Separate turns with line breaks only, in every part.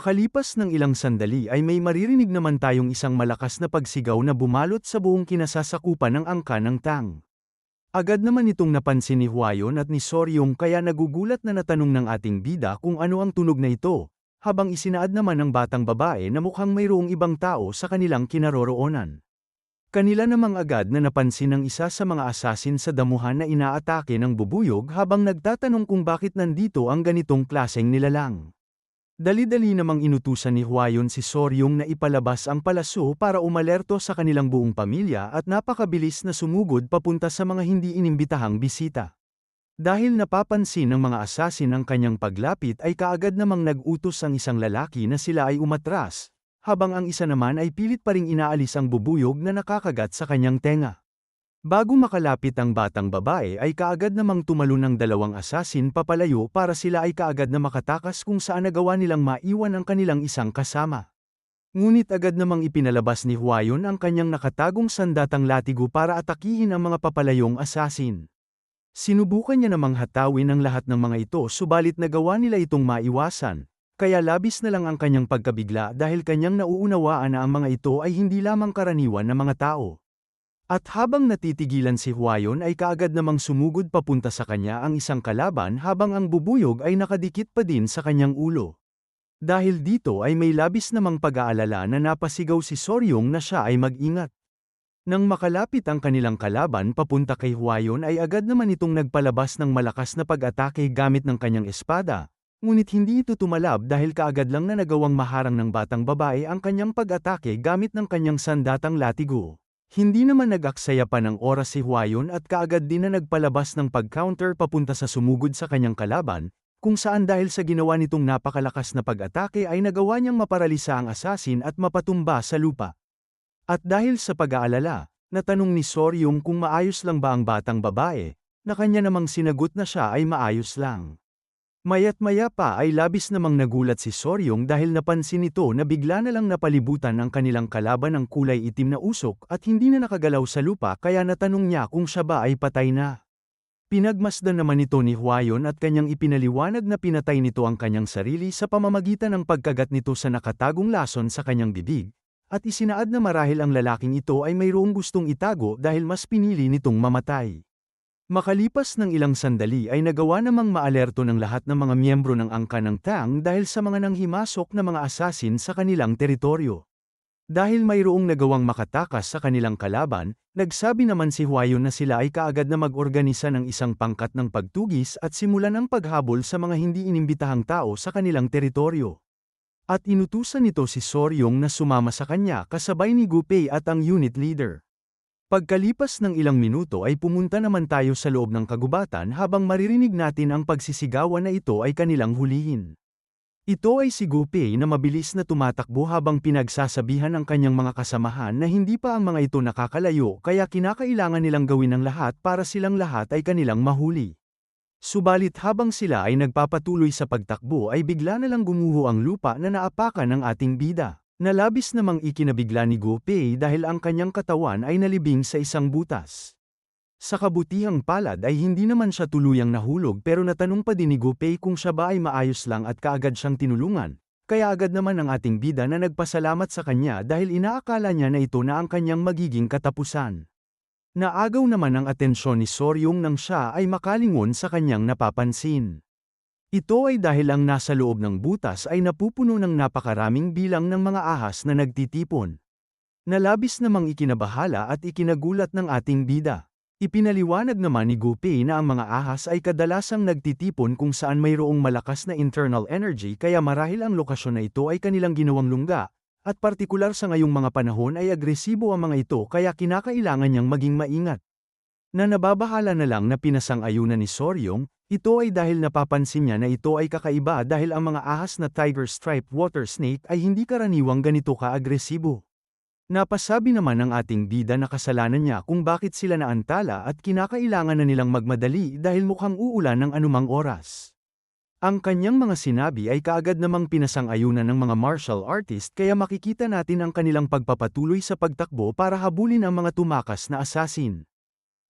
Makalipas ng ilang sandali ay may maririnig naman tayong isang malakas na pagsigaw na bumalot sa buong kinasasakupan ng angka ng tang. Agad naman itong napansin ni Huayon at ni Soryong kaya nagugulat na natanong ng ating bida kung ano ang tunog na ito, habang isinaad naman ng batang babae na mukhang mayroong ibang tao sa kanilang kinaroroonan. Kanila namang agad na napansin ng isa sa mga asasin sa damuhan na inaatake ng bubuyog habang nagtatanong kung bakit nandito ang ganitong klaseng nilalang. Dali-dali namang inutusan ni Huayon si Soryong na ipalabas ang palaso para umalerto sa kanilang buong pamilya at napakabilis na sumugod papunta sa mga hindi inimbitahang bisita. Dahil napapansin ng mga asasin ang kanyang paglapit ay kaagad namang nag-utos ang isang lalaki na sila ay umatras, habang ang isa naman ay pilit pa ring inaalis ang bubuyog na nakakagat sa kanyang tenga. Bago makalapit ang batang babae ay kaagad namang tumalon ng dalawang asasin papalayo para sila ay kaagad na makatakas kung saan nagawa nilang maiwan ang kanilang isang kasama. Ngunit agad namang ipinalabas ni Huayon ang kanyang nakatagong sandatang latigo para atakihin ang mga papalayong asasin. Sinubukan niya namang hatawin ang lahat ng mga ito subalit nagawa nila itong maiwasan, kaya labis na lang ang kanyang pagkabigla dahil kanyang nauunawaan na ang mga ito ay hindi lamang karaniwan na mga tao. At habang natitigilan si Huayon ay kaagad namang sumugod papunta sa kanya ang isang kalaban habang ang bubuyog ay nakadikit pa din sa kanyang ulo. Dahil dito ay may labis namang pag-aalala na napasigaw si Soryong na siya ay mag-ingat. Nang makalapit ang kanilang kalaban papunta kay Huayon ay agad naman itong nagpalabas ng malakas na pag-atake gamit ng kanyang espada, ngunit hindi ito tumalab dahil kaagad lang na nagawang maharang ng batang babae ang kanyang pag-atake gamit ng kanyang sandatang latigo. Hindi naman nag-aksaya pa ng oras si Huayon at kaagad din na nagpalabas ng pag-counter papunta sa sumugod sa kanyang kalaban, kung saan dahil sa ginawa nitong napakalakas na pag-atake ay nagawa niyang maparalisa ang asasin at mapatumba sa lupa. At dahil sa pag-aalala, natanong ni Soryong kung maayos lang ba ang batang babae, na kanya namang sinagot na siya ay maayos lang. Mayat maya pa ay labis namang nagulat si Soryong dahil napansin nito na bigla na lang napalibutan ang kanilang kalaban ng kulay itim na usok at hindi na nakagalaw sa lupa kaya natanong niya kung siya ba ay patay na. Pinagmasdan naman ito ni Huayon at kanyang ipinaliwanag na pinatay nito ang kanyang sarili sa pamamagitan ng pagkagat nito sa nakatagong lason sa kanyang bibig, at isinaad na marahil ang lalaking ito ay mayroong gustong itago dahil mas pinili nitong mamatay. Makalipas ng ilang sandali ay nagawa namang maalerto ng lahat ng mga miyembro ng angka ng Tang dahil sa mga nanghimasok na mga asasin sa kanilang teritoryo. Dahil mayroong nagawang makatakas sa kanilang kalaban, nagsabi naman si Huayon na sila ay kaagad na mag-organisa ng isang pangkat ng pagtugis at simulan ang paghabol sa mga hindi inimbitahang tao sa kanilang teritoryo. At inutusan nito si Soryong na sumama sa kanya kasabay ni Gupei at ang unit leader. Pagkalipas ng ilang minuto ay pumunta naman tayo sa loob ng kagubatan habang maririnig natin ang pagsisigawan na ito ay kanilang hulihin. Ito ay si Gupei na mabilis na tumatakbo habang pinagsasabihan ng kanyang mga kasamahan na hindi pa ang mga ito nakakalayo kaya kinakailangan nilang gawin ang lahat para silang lahat ay kanilang mahuli. Subalit habang sila ay nagpapatuloy sa pagtakbo ay bigla na lang gumuho ang lupa na naapakan ng ating bida. Nalabis namang ikinabigla ni Gopei dahil ang kanyang katawan ay nalibing sa isang butas. Sa kabutihang palad ay hindi naman siya tuluyang nahulog pero natanong pa din ni Gopei kung siya ba ay maayos lang at kaagad siyang tinulungan, kaya agad naman ang ating bida na nagpasalamat sa kanya dahil inaakala niya na ito na ang kanyang magiging katapusan. Naagaw naman ang atensyon ni Soryong nang siya ay makalingon sa kanyang napapansin. Ito ay dahil ang nasa loob ng butas ay napupuno ng napakaraming bilang ng mga ahas na nagtitipon. Nalabis namang ikinabahala at ikinagulat ng ating bida. Ipinaliwanag naman ni Gupi na ang mga ahas ay kadalasang nagtitipon kung saan mayroong malakas na internal energy kaya marahil ang lokasyon na ito ay kanilang ginawang lungga, at partikular sa ngayong mga panahon ay agresibo ang mga ito kaya kinakailangan niyang maging maingat. Na nababahala na lang na pinasang-ayunan ni Soryong, ito ay dahil napapansin niya na ito ay kakaiba dahil ang mga ahas na tiger stripe water snake ay hindi karaniwang ganito ka-agresibo. Napasabi naman ng ating bida na kasalanan niya kung bakit sila naantala at kinakailangan na nilang magmadali dahil mukhang uulan ng anumang oras. Ang kanyang mga sinabi ay kaagad namang pinasang-ayunan ng mga martial artist kaya makikita natin ang kanilang pagpapatuloy sa pagtakbo para habulin ang mga tumakas na assassin.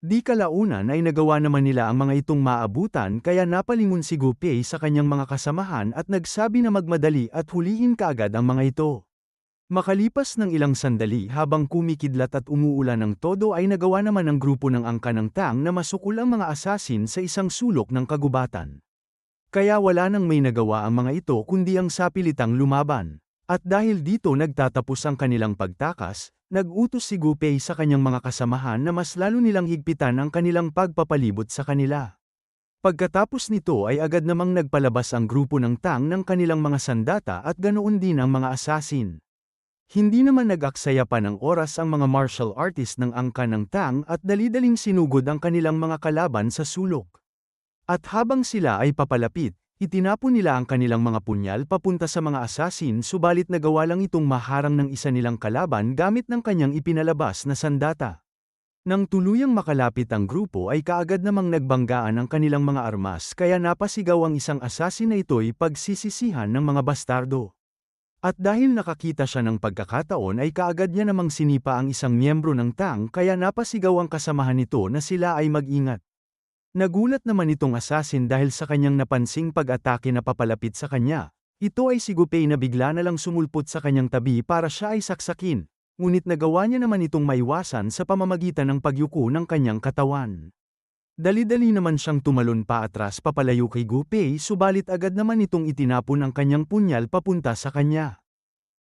Di kalaunan ay nagawa naman nila ang mga itong maabutan kaya napalingon si Gupei sa kanyang mga kasamahan at nagsabi na magmadali at hulihin kaagad ang mga ito. Makalipas ng ilang sandali habang kumikidlat at umuulan ng todo ay nagawa naman ng grupo ng angka ng tang na masukul ang mga asasin sa isang sulok ng kagubatan. Kaya wala nang may nagawa ang mga ito kundi ang sapilitang lumaban. At dahil dito nagtatapos ang kanilang pagtakas, nag-utos si Gupei sa kanyang mga kasamahan na mas lalo nilang higpitan ang kanilang pagpapalibot sa kanila. Pagkatapos nito ay agad namang nagpalabas ang grupo ng tang ng kanilang mga sandata at ganoon din ang mga asasin. Hindi naman nag-aksaya pa ng oras ang mga martial artist ng angka ng Tang at dali-daling sinugod ang kanilang mga kalaban sa sulok. At habang sila ay papalapit, itinapon nila ang kanilang mga punyal papunta sa mga asasin subalit nagawa lang itong maharang ng isa nilang kalaban gamit ng kanyang ipinalabas na sandata. Nang tuluyang makalapit ang grupo ay kaagad namang nagbanggaan ang kanilang mga armas kaya napasigaw ang isang asasin na ito'y pagsisisihan ng mga bastardo. At dahil nakakita siya ng pagkakataon ay kaagad niya namang sinipa ang isang miyembro ng tang kaya napasigaw ang kasamahan nito na sila ay mag-ingat. Nagulat naman itong assassin dahil sa kanyang napansing pag-atake na papalapit sa kanya. Ito ay si Gupei na bigla na lang sumulpot sa kanyang tabi para siya ay saksakin, ngunit nagawa niya naman itong maiwasan sa pamamagitan ng pagyuko ng kanyang katawan. Dali-dali naman siyang tumalon pa atras papalayo kay Gupei subalit agad naman itong itinapon ang kanyang punyal papunta sa kanya.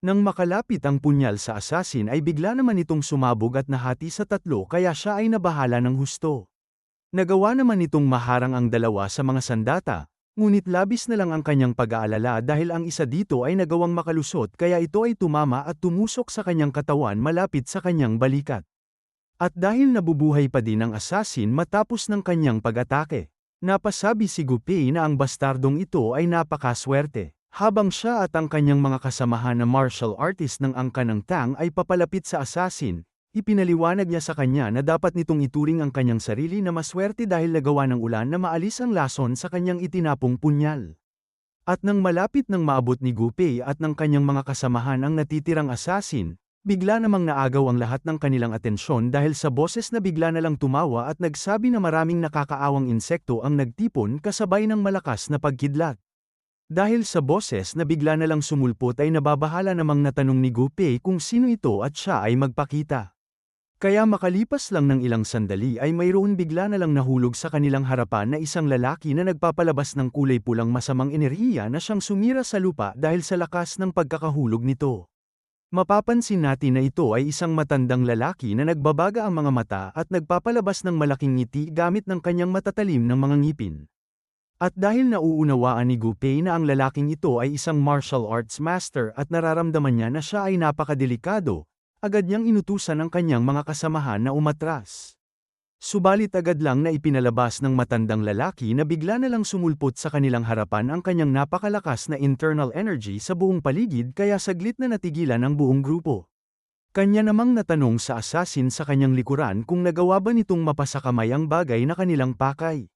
Nang makalapit ang punyal sa assassin ay bigla naman itong sumabog at nahati sa tatlo kaya siya ay nabahala ng husto. Nagawa naman itong maharang ang dalawa sa mga sandata, ngunit labis na lang ang kanyang pag-aalala dahil ang isa dito ay nagawang makalusot kaya ito ay tumama at tumusok sa kanyang katawan malapit sa kanyang balikat. At dahil nabubuhay pa din ang assassin matapos ng kanyang pag-atake, napasabi si Gupei na ang bastardong ito ay napakaswerte. Habang siya at ang kanyang mga kasamahan na martial artist ng angka ng Tang ay papalapit sa assassin, ipinaliwanag niya sa kanya na dapat nitong ituring ang kanyang sarili na maswerte dahil nagawa ng ulan na maalis ang lason sa kanyang itinapong punyal. At nang malapit ng maabot ni Gupei at ng kanyang mga kasamahan ang natitirang assassin, Bigla namang naagaw ang lahat ng kanilang atensyon dahil sa boses na bigla na lang tumawa at nagsabi na maraming nakakaawang insekto ang nagtipon kasabay ng malakas na pagkidlat. Dahil sa boses na bigla na lang sumulpot ay nababahala namang natanong ni Gupei kung sino ito at siya ay magpakita. Kaya makalipas lang ng ilang sandali ay mayroon bigla na lang nahulog sa kanilang harapan na isang lalaki na nagpapalabas ng kulay pulang masamang enerhiya na siyang sumira sa lupa dahil sa lakas ng pagkakahulog nito. Mapapansin natin na ito ay isang matandang lalaki na nagbabaga ang mga mata at nagpapalabas ng malaking ngiti gamit ng kanyang matatalim ng mga ngipin. At dahil nauunawaan ni Gupei na ang lalaking ito ay isang martial arts master at nararamdaman niya na siya ay napakadelikado, agad niyang inutusan ang kanyang mga kasamahan na umatras. Subalit agad lang na ipinalabas ng matandang lalaki na bigla na lang sumulpot sa kanilang harapan ang kanyang napakalakas na internal energy sa buong paligid kaya saglit na natigilan ang buong grupo. Kanya namang natanong sa assassin sa kanyang likuran kung nagawa ba nitong mapasakamay ang bagay na kanilang pakay.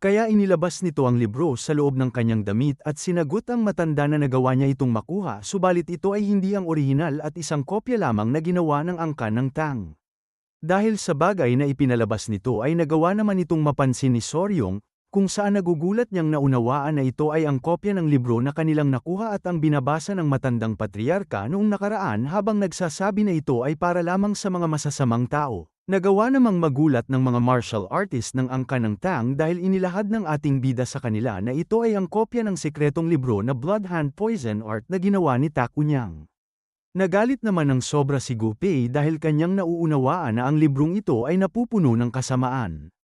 Kaya inilabas nito ang libro sa loob ng kanyang damit at sinagot ang matanda na nagawa niya itong makuha subalit ito ay hindi ang orihinal at isang kopya lamang na ginawa ng angkan ng Tang. Dahil sa bagay na ipinalabas nito ay nagawa naman itong mapansin ni Soryong, kung saan nagugulat niyang naunawaan na ito ay ang kopya ng libro na kanilang nakuha at ang binabasa ng matandang patriarka noong nakaraan habang nagsasabi na ito ay para lamang sa mga masasamang tao. Nagawa namang magulat ng mga martial artist ng angka ng Tang dahil inilahad ng ating bida sa kanila na ito ay ang kopya ng sekretong libro na Blood Hand Poison Art na ginawa ni Takunyang. Nagalit naman ng sobra si Gupei dahil kanyang nauunawaan na ang librong ito ay napupuno ng kasamaan.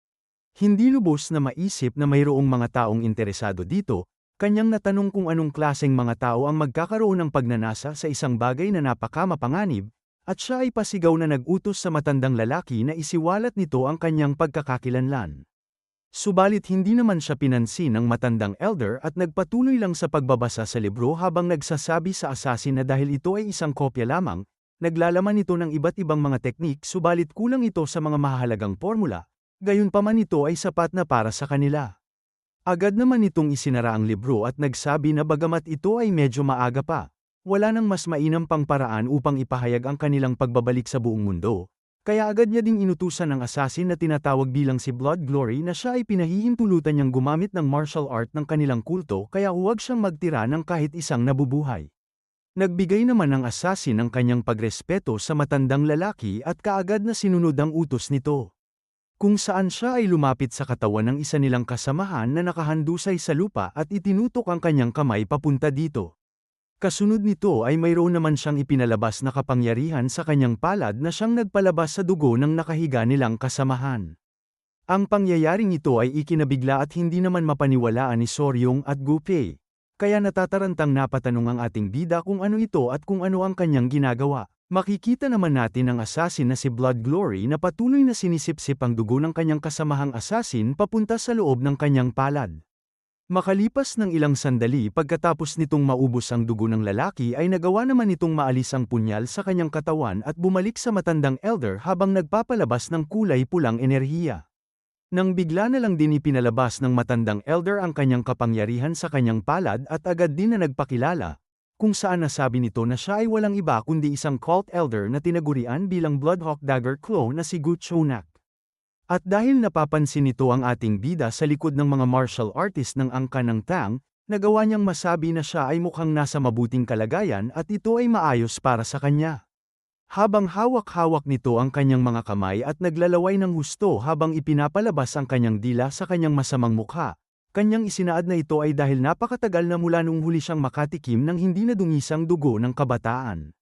Hindi lubos na maisip na mayroong mga taong interesado dito, kanyang natanong kung anong klaseng mga tao ang magkakaroon ng pagnanasa sa isang bagay na napakamapanganib, at siya ay pasigaw na nag-utos sa matandang lalaki na isiwalat nito ang kanyang pagkakakilanlan. Subalit hindi naman siya pinansin ng matandang elder at nagpatuloy lang sa pagbabasa sa libro habang nagsasabi sa assassin na dahil ito ay isang kopya lamang, naglalaman ito ng iba't ibang mga teknik subalit kulang ito sa mga mahalagang formula, gayon pa man ito ay sapat na para sa kanila. Agad naman itong isinara ang libro at nagsabi na bagamat ito ay medyo maaga pa, wala nang mas mainam pang paraan upang ipahayag ang kanilang pagbabalik sa buong mundo, Kaya agad niya ding inutusan ng assassin na tinatawag bilang si Blood Glory na siya ay pinahihintulutan niyang gumamit ng martial art ng kanilang kulto kaya huwag siyang magtira ng kahit isang nabubuhay. Nagbigay naman ng assassin ng kanyang pagrespeto sa matandang lalaki at kaagad na sinunod ang utos nito. Kung saan siya ay lumapit sa katawan ng isa nilang kasamahan na nakahandusay sa lupa at itinutok ang kanyang kamay papunta dito. Kasunod nito ay mayroon naman siyang ipinalabas na kapangyarihan sa kanyang palad na siyang nagpalabas sa dugo ng nakahiga nilang kasamahan. Ang pangyayaring ito ay ikinabigla at hindi naman mapaniwalaan ni Soryong at Gupei. Kaya natatarantang napatanong ang ating bida kung ano ito at kung ano ang kanyang ginagawa. Makikita naman natin ang assassin na si Blood Glory na patuloy na sinisipsip ang dugo ng kanyang kasamahang assassin papunta sa loob ng kanyang palad. Makalipas ng ilang sandali pagkatapos nitong maubos ang dugo ng lalaki ay nagawa naman nitong maalis ang punyal sa kanyang katawan at bumalik sa matandang elder habang nagpapalabas ng kulay pulang enerhiya. Nang bigla na lang din ipinalabas ng matandang elder ang kanyang kapangyarihan sa kanyang palad at agad din na nagpakilala, kung saan nasabi nito na siya ay walang iba kundi isang cult elder na tinagurian bilang Bloodhawk Dagger Claw na si Gu Chonak. At dahil napapansin nito ang ating bida sa likod ng mga martial artist ng angka ng Tang, nagawa niyang masabi na siya ay mukhang nasa mabuting kalagayan at ito ay maayos para sa kanya. Habang hawak-hawak nito ang kanyang mga kamay at naglalaway ng husto habang ipinapalabas ang kanyang dila sa kanyang masamang mukha, kanyang isinaad na ito ay dahil napakatagal na mula nung huli siyang makatikim ng hindi nadungisang dugo ng kabataan.